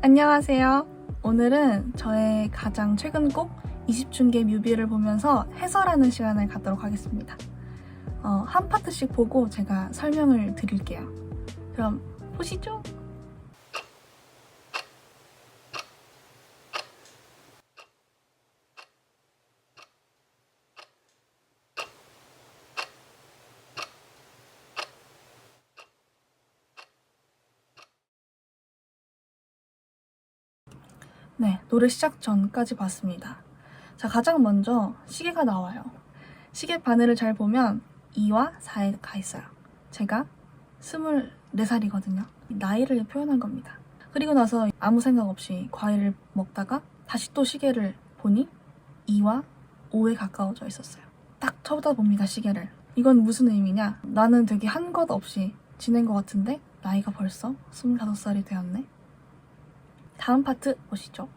안녕하세요. 오늘은 저의 가장 최근 곡 20중계 뮤비를 보면서 해설하는 시간을 갖도록 하겠습니다. 어, 한 파트씩 보고 제가 설명을 드릴게요. 그럼 보시죠. 네, 노래 시작 전까지 봤습니다. 자, 가장 먼저 시계가 나와요. 시계 바늘을 잘 보면 2와 4에 가 있어요. 제가 24살이거든요. 나이를 표현한 겁니다. 그리고 나서 아무 생각 없이 과일을 먹다가 다시 또 시계를 보니 2와 5에 가까워져 있었어요. 딱 쳐다봅니다, 시계를. 이건 무슨 의미냐? 나는 되게 한 것 없이 지낸 것 같은데 나이가 벌써 25살이 되었네. 다음 파트 보시죠.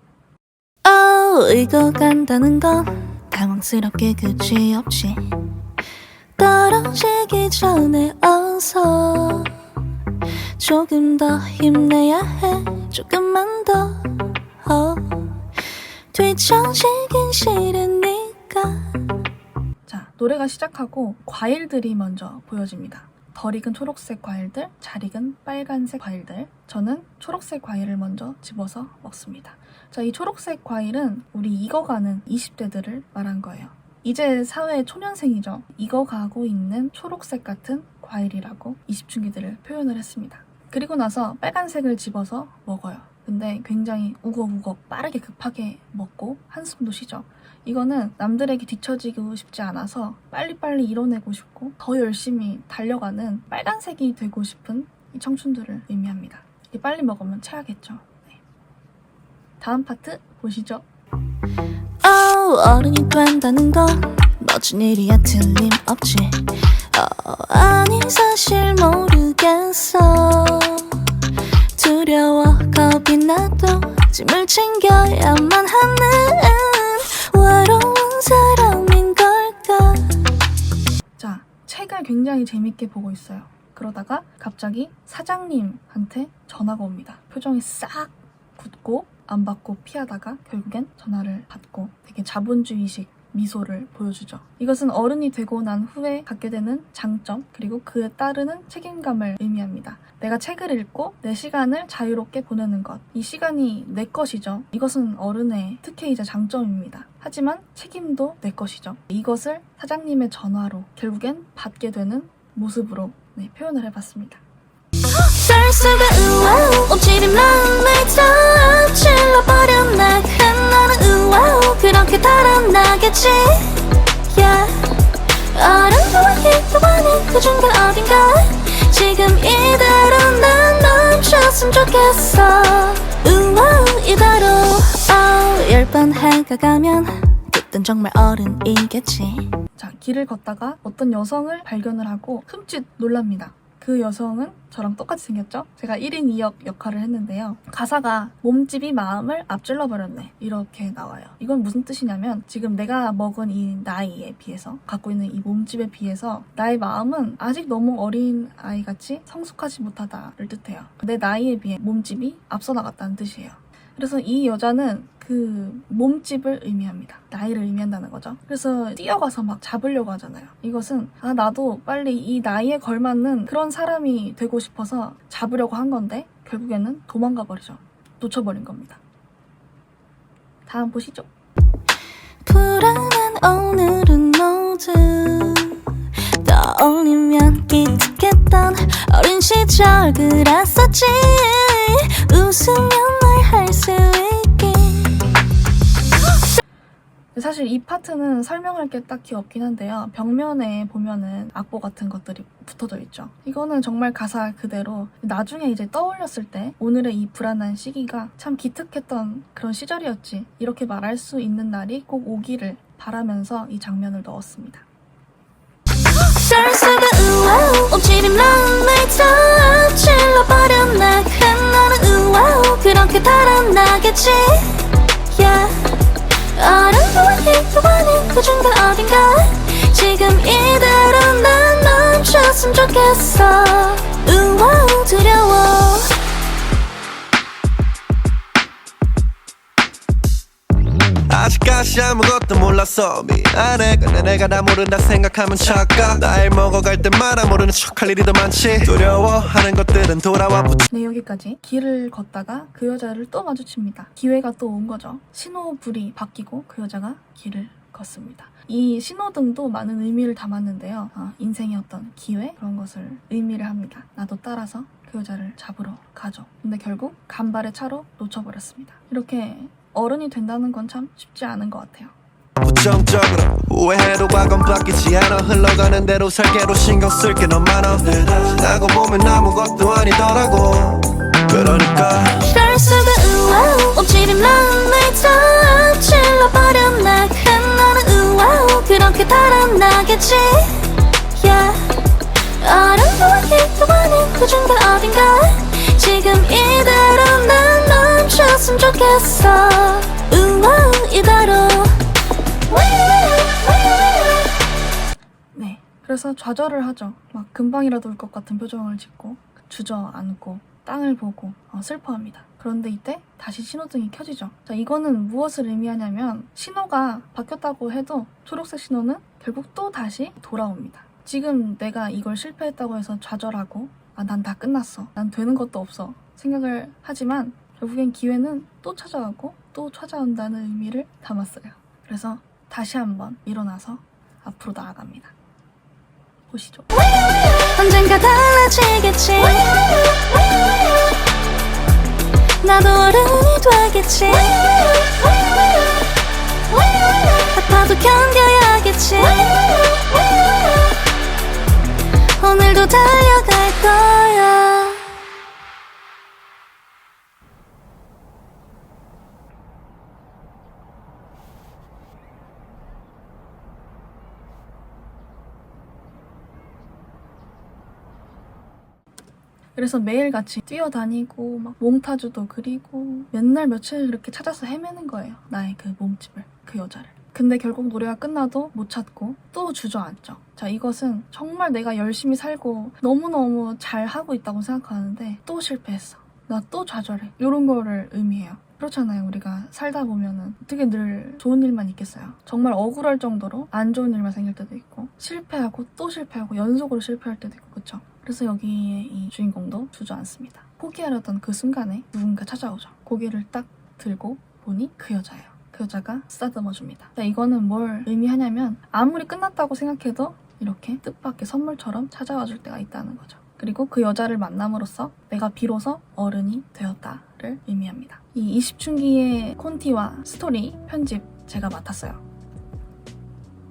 어, 이거 간다는 건 당황스럽게 그지 없지 떨어지기 전에 어서 조금 더 힘내야 해 조금만 더 어. 뒤처지긴 싫으니까 자, 노래가 시작하고 과일들이 먼저 보여집니다. 덜 익은 초록색 과일들, 잘 익은 빨간색 과일들. 저는 초록색 과일을 먼저 집어서 먹습니다. 자, 이 초록색 과일은 우리 익어가는 20대들을 말한 거예요. 이제 사회 초년생이죠. 익어가고 있는 초록색 같은 과일이라고 20중기들을 표현을 했습니다. 그리고 나서 빨간색을 집어서 먹어요. 근데 굉장히 우걱우걱 빠르게 급하게 먹고 한숨도 쉬죠. 이거는 남들에게 뒤처지고 싶지 않아서 빨리빨리 이뤄내고 싶고 더 열심히 달려가는 빨간색이 되고 싶은 이 청춘들을 의미합니다. 빨리 먹으면 체하겠죠. 네. 다음 파트 보시죠. 어, 어른이 된다는 건 멋진 일이야 틀림없지 어, 아니 사실 모르겠어 짐을 챙겨야만 하는 외로운 사람인 걸까 자, 책을 굉장히 재밌게 보고 있어요. 그러다가 갑자기 사장님한테 전화가 옵니다. 표정이 싹 굳고 안 받고 피하다가 결국엔 전화를 받고 되게 자본주의식 미소를 보여주죠. 이것은 어른이 되고 난 후에 갖게 되는 장점 그리고 그에 따르는 책임감을 의미합니다. 내가 책을 읽고 내 시간을 자유롭게 보내는 것. 이 시간이 내 것이죠. 이것은 어른의 특혜이자 장점입니다. 하지만 책임도 내 것이죠. 이것을 사장님의 전화로 결국엔 받게 되는 모습으로 네, 표현을 해봤습니다. 달아나겠지? Yeah. 아름다운 아닌 그 중간 어딘가? 지금 이대로 난 멈췄으면 좋겠어. 우와우 이대로. oh, 열번 해가 가면 그땐 정말 어른이겠지. 자, 길을 걷다가 어떤 여성을 발견을 하고 흠칫 놀랍니다. 그 여성은 저랑 똑같이 생겼죠? 제가 1인 2역 역할을 했는데요. 가사가 몸집이 마음을 앞질러 버렸네. 이렇게 나와요. 이건 무슨 뜻이냐면 지금 내가 먹은 이 나이에 비해서 갖고 있는 이 몸집에 비해서 나의 마음은 아직 너무 어린 아이같이 성숙하지 못하다를 뜻해요. 내 나이에 비해 몸집이 앞서 나갔다는 뜻이에요. 그래서 이 여자는 그 몸집을 의미합니다. 나이를 의미한다는 거죠. 그래서 뛰어가서 막 잡으려고 하잖아요. 이것은 아 나도 빨리 이 나이에 걸맞는 그런 사람이 되고 싶어서 잡으려고 한 건데 결국에는 도망가 버리죠. 놓쳐버린 겁니다. 다음 보시죠. 불안한 오늘은 모두 떠올리면 기특했던 어린 시절 그랬었지 웃으면 날할수 사실 이 파트는 설명할 게 딱히 없긴 한데요. 벽면에 보면은 악보 같은 것들이 붙어져 있죠. 이거는 정말 가사 그대로 나중에 이제 떠올렸을 때 오늘의 이 불안한 시기가 참 기특했던 그런 시절이었지. 이렇게 말할 수 있는 날이 꼭 오기를 바라면서 이 장면을 넣었습니다. 소중한 어딘가? 지금 이대로 난 멈췄으면 좋겠어. 우와 두려워. 아직까지 아무것도 몰랐어. 미안해. 근데 내가 나 모른다 생각하면 착각. 나이 먹어갈 때마다 모르는 척할 일이 더 많지. 두려워하는 것들은 돌아와 붙 네 여기까지. 길을 걷다가 그 여자를 또 마주칩니다. 기회가 또 온 거죠. 신호불이 바뀌고 그 여자가 길을 걷습니다. 이 신호등도 많은 의미를 담았는데요. 어, 인생의 어떤 기회? 그런 것을 의미를 합니다. 나도 따라서 그 여자를 잡으러 가죠. 근데 결국 간발의 차로 놓쳐버렸습니다. 이렇게 어른이 된다는 건 참 쉽지 않은 것 같아요. 부정적으로 후회해도 과건 바뀌지 않아 흘러가는 대로 살게로 신경 쓸게 너무 많아 지나고 보면 아무것도 아니더라고 그러니까 이럴 수가 우와우 움 달아나겠지 yeah. 아닌 그 중간 어딘가 지금 이대로 난 멈췄으면 좋겠어 우와우 이대로 네. 그래서 좌절을 하죠. 막 금방이라도 올 것 같은 표정을 짓고 주저앉고 땅을 보고 어, 슬퍼합니다. 그런데 이때 다시 신호등이 켜지죠. 자, 이거는 무엇을 의미하냐면 신호가 바뀌었다고 해도 초록색 신호는 결국 또 다시 돌아옵니다. 지금 내가 이걸 실패했다고 해서 좌절하고 아, 난 다 끝났어. 난 되는 것도 없어. 생각을 하지만 결국엔 기회는 또 찾아가고 또 찾아온다는 의미를 담았어요. 그래서 다시 한번 일어나서 앞으로 나아갑니다. 보시죠. 언젠가 달라지겠지 나도 어른이 되겠지. 아파도 견뎌야겠지. 오늘도 달려갈 거야 그래서 매일같이 뛰어다니고 막 몽타주도 그리고 맨날 며칠 그렇게 찾아서 헤매는 거예요. 나의 그 몸집을, 그 여자를. 근데 결국 노래가 끝나도 못 찾고 또 주저앉죠. 자, 이것은 정말 내가 열심히 살고 너무너무 잘 하고 있다고 생각하는데 또 실패했어. 나 또 좌절해. 이런 거를 의미해요. 그렇잖아요. 우리가 살다 보면은 어떻게 늘 좋은 일만 있겠어요. 정말 억울할 정도로 안 좋은 일만 생길 때도 있고 실패하고 또 실패하고 연속으로 실패할 때도 있고 그쵸? 그래서 여기에 이 주인공도 주저앉습니다. 포기하려던 그 순간에 누군가 찾아오죠. 고개를 딱 들고 보니 그 여자예요. 그 여자가 쓰다듬어 줍니다. 자, 이거는 뭘 의미하냐면 아무리 끝났다고 생각해도 이렇게 뜻밖의 선물처럼 찾아와 줄 때가 있다는 거죠. 그리고 그 여자를 만남으로써 내가 비로소 어른이 되었다를 의미합니다. 이 20춘기의 콘티와 스토리 편집 제가 맡았어요.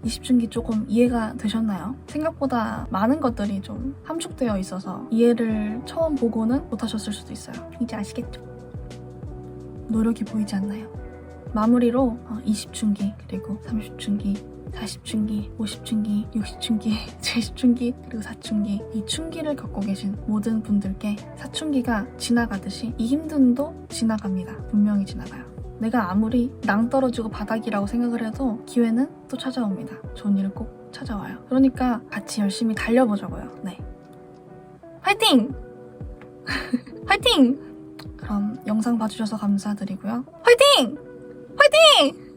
20춘기 조금 이해가 되셨나요? 생각보다 많은 것들이 좀 함축되어 있어서 이해를 처음 보고는 못하셨을 수도 있어요. 이제 아시겠죠? 노력이 보이지 않나요? 마무리로 어, 20춘기, 그리고 30춘기, 40춘기, 50춘기, 60춘기, 70춘기, 그리고 4춘기 이 춘기를 겪고 계신 모든 분들께 사춘기가 지나가듯이 이 힘듦도 지나갑니다. 분명히 지나가요. 내가 아무리 낭떠러지고 바닥이라고 생각을 해도 기회는 또 찾아옵니다. 좋은 일은 꼭 찾아와요. 그러니까 같이 열심히 달려보자고요. 네. 화이팅! 화이팅! 그럼 영상 봐주셔서 감사드리고요. 화이팅! 화이팅!